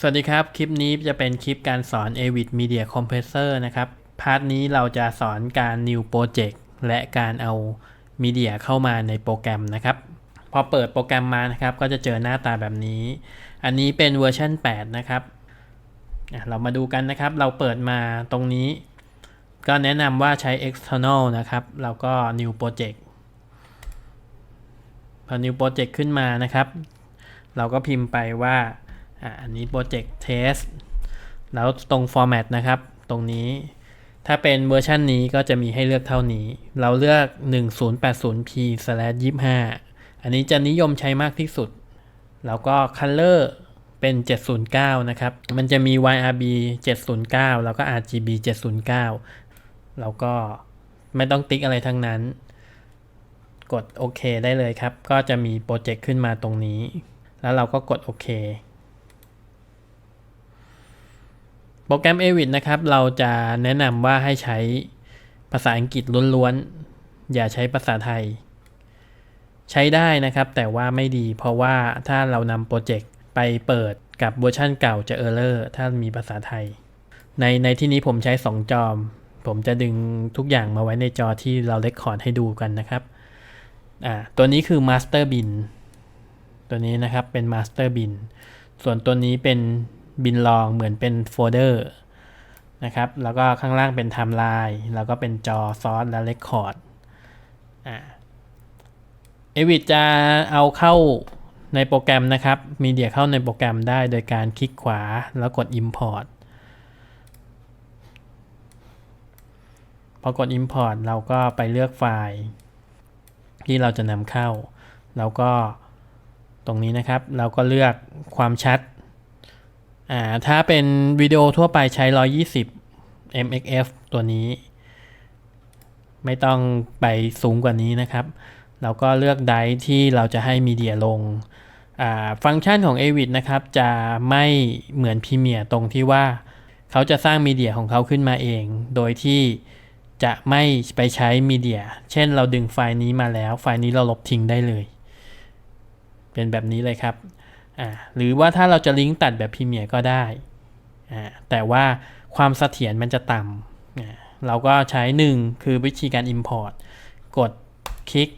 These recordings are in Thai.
สวัสดีครับ คลิปนี้จะเป็นคลิปการสอน Avid Media Compressor นะครับ พาร์ทนี้เราจะสอนการ New Project และการเอา Media เข้ามาในโปรแกรมนะครับ พอเปิดโปรแกรมมานะครับ ก็จะเจอหน้าตาแบบนี้ อันนี้เป็นเวอร์ชัน8 นะครับ เรามาดูกันนะครับ เราเปิดมาตรงนี้ ก็แนะนำว่าใช้ external นะครับ แล้วก็ new project พอ new project ขึ้นมานะครับ เราก็พิมพ์ไปว่า อันนี้ project test แล้วตรง format นะครับ ตรงนี้ ถ้าเป็นเวอร์ชันนี้ก็จะมีให้เลือกเท่านี้ เราเลือก 1080p 25 อันนี้จะนิยมใช้มากที่สุด แล้วก็ color เป็น 709 นะครับ มันจะมี YRB 709 แล้วก็ RGB 709 แล้วก็ไม่ต้องติ๊กอะไรทั้งนั้น กดโอเคได้เลยครับ ก็จะมีโปรเจกต์ขึ้นมาตรงนี้ แล้วเราก็กดโอเค โปรแกรม Avid นะครับ เราจะแนะนำว่าให้ใช้ภาษาอังกฤษล้วนๆ อย่าใช้ภาษาไทย ใช้ได้นะครับ แต่ว่าไม่ดี เพราะว่าถ้าเรานำโปรเจกต์ไปเปิดกับเวอร์ชันเก่าจะเออร์เลอร์ถ้ามีภาษาไทย ในในที่นี้ผมใช้ 2 จอม ผมจะดึงทุกอย่างมาไว้ในจอที่เราเลคคอร์ดให้ดูกันนะครับอ่าตัวนี้คือ Master Bin ตัวนี้นะครับเป็น Master Bin ส่วนตัวนี้เป็น บินรองเหมือนเป็นโฟลเดอร์นะครับ แล้วก็ข้างล่างเป็นไทม์ไลน์แล้วก็เป็นจอซอสและเรคคอร์ดอ่าเอวิจะเอาเข้าในโปรแกรมนะครับ มีเดียเข้าในโปรแกรมได้โดยการคลิกขวาแล้วกด Import พอกด Import เราก็ไปเลือกไฟล์ที่เราจะนำเข้า แล้วก็ตรงนี้นะครับ เราก็เลือกความชัด อ่าถ้าเป็นวิดีโอทั่วไปใช้ 120 mxf ตัวนี้ ไม่ต้องไปสูงกว่านี้นะครับ เราก็เลือกไดร์ที่เราจะให้มีเดียลงอ่าฟังก์ชันของ Avid นะครับ จะไม่เหมือน Premiere ตรงที่ว่าเขาจะสร้างมีเดียของเขาขึ้นมาเอง โดยที่จะไม่ไปใช้มีเดีย เช่นเราดึงไฟล์นี้มาแล้ว ไฟล์นี้เราลบทิ้งได้เลย เป็นแบบนี้เลยครับ อ่าหรือว่าถ้าเราจะลิงก์ตัดแบบพรีเมียร์ก็ได้อ่าแต่ว่าความเสถียรมันจะต่ำอ่าเราก็ใช้ 1 คือวิธีการ Import กดคลิก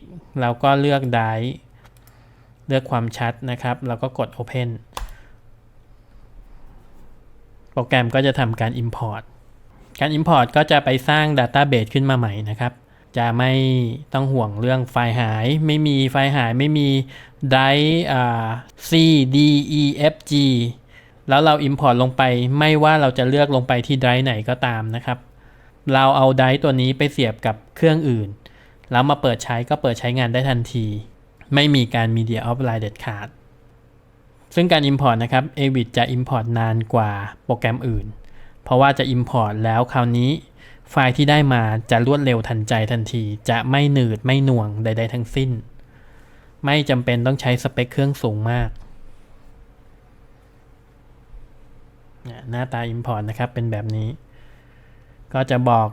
แล้วก็เลือก Drive เลือกความชัดนะครับ แล้วก็กด Open โปรแกรมก็จะทำการ Import การ Import ก็จะไปสร้าง Database ขึ้นมาใหม่นะครับ จะไม่ต้องห่วงเรื่องไฟล์หาย ไม่มีไฟล์หายไม่มี drive อ่า C D E F G แล้วเรา Import ลงไปไม่ว่าเราจะเลือกลงไปที่ drive ไหนก็ตามนะครับ เราเอา drive ตัวนี้ไปเสียบกับเครื่องอื่น แล้วมาเปิดใช้ก็เปิดใช้งานได้ทันที ไม่มีการ media offline เด็ดขาด ซึ่งการ Import นะครับ Avid จะ Import นานกว่าโปรแกรมอื่น เพราะว่าจะ Import แล้วคราวนี้ ไฟล์ที่ได้มาจะรวดเร็วทันใจทันที จะไม่หนืดไม่หน่วงใด ๆ ทั้งสิ้น ไม่จำเป็นต้องใช้สเปคเครื่องสูงมากหน้าตา Import นะครับ เป็นแบบนี้ ก็จะบอก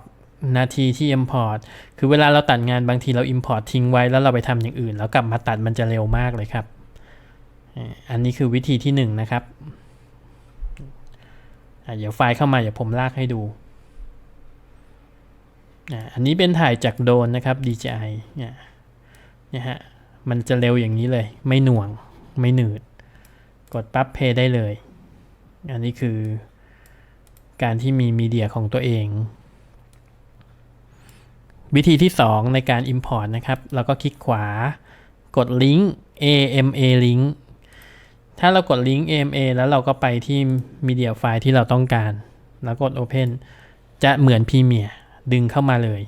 นาทีที่ Import คือเวลาเราตัดงานบางทีเรา Import ทิ้งไว้แล้วเราไปทำอย่างอื่น แล้วกลับมาตัดมันจะเร็วมากเลยครับ อันนี้คือวิธีที่หนึ่งนะครับเดี๋ยวไฟล์เข้ามาเดี๋ยวผมลากให้ดู อันนี้เป็นถ่ายจากโดนนะครับ DJI เนี่ยนะฮะ มันจะเร็วอย่างนี้เลย ไม่หน่วง ไม่หนืด กดปั๊บเพย์ได้เลย อันนี้คือการที่มีมีเดียของตัวเอง วิธีที่ 2 ในการ Import นะครับ เราก็คลิกขวากดลิงก์ AMA link ถ้าเรากดลิงก์ AMA แล้วเราก็ไปที่มีเดียไฟล์ที่เราต้องการ แล้วกด Open จะเหมือน Premiere ดึงเข้ามาเลย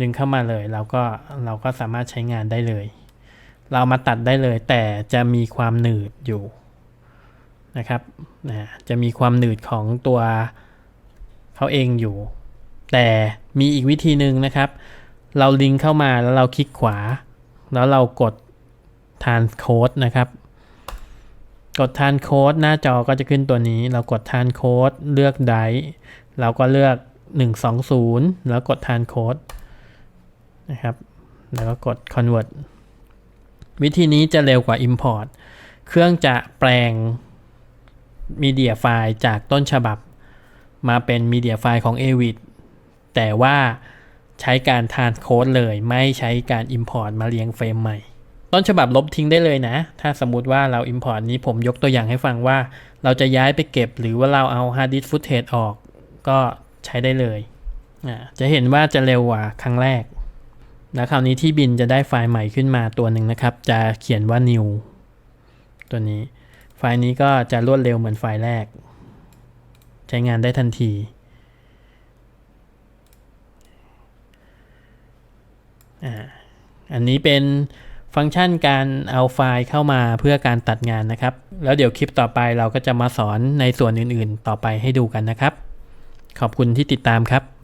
ดึงเข้ามาเลยเราก็เราก็สามารถใช้งานได้เลย เรามาตัดได้เลย แต่จะมีความหนืดอยู่นะครับนะจะมีความหนืดของตัวเขาเองอยู่ แต่มีอีกวิธีหนึ่งนะครับ เราลิงก์เข้ามาแล้วเราคลิกขวา แล้วเรากด transcode นะครับกด transcode หน้าจอก็จะขึ้นตัวนี้ เรากด transcode เลือก drive เราก็เลือก 120 แล้วกด transcode นะครับ แล้วก็กด convert วิธีนี้จะเร็วกว่า import เครื่องจะแปลงมีเดียไฟล์จากต้นฉบับ มาเป็นมีเดียไฟล์ของ a v i d แต่ว่าใช้การทานโค้ดเลยไม่ใช้การ Import มาเรียงเฟรมใหม่ ต้นฉบับลบทิ้งได้เลยนะ ถ้าสมมุติว่าเรา Import นี้ผมยกตัวอย่างให้ฟังว่า เราจะย้ายไปเก็บหรือว่าเราเอา Hard Disk Footage ออก ก็ ใช้ได้เลยจะเห็นว่าจะเร็วกว่าครั้งแรก แล้วคราวนี้ที่บินจะได้ไฟล์ใหม่ขึ้นมาตัวหนึ่งนะครับ จะเขียนว่า new ตัวนี้ ไฟล์นี้ก็จะรวดเร็วเหมือนไฟล์แรก ใช้งานได้ทันที อันนี้เป็นฟังก์ชันการเอาไฟล์เข้ามาเพื่อการตัดงานนะครับ แล้วเดี๋ยวคลิปต่อไปเราก็จะมาสอนในส่วนอื่นๆ ต่อไปให้ดูกันนะครับ ขอบคุณที่ติดตามครับ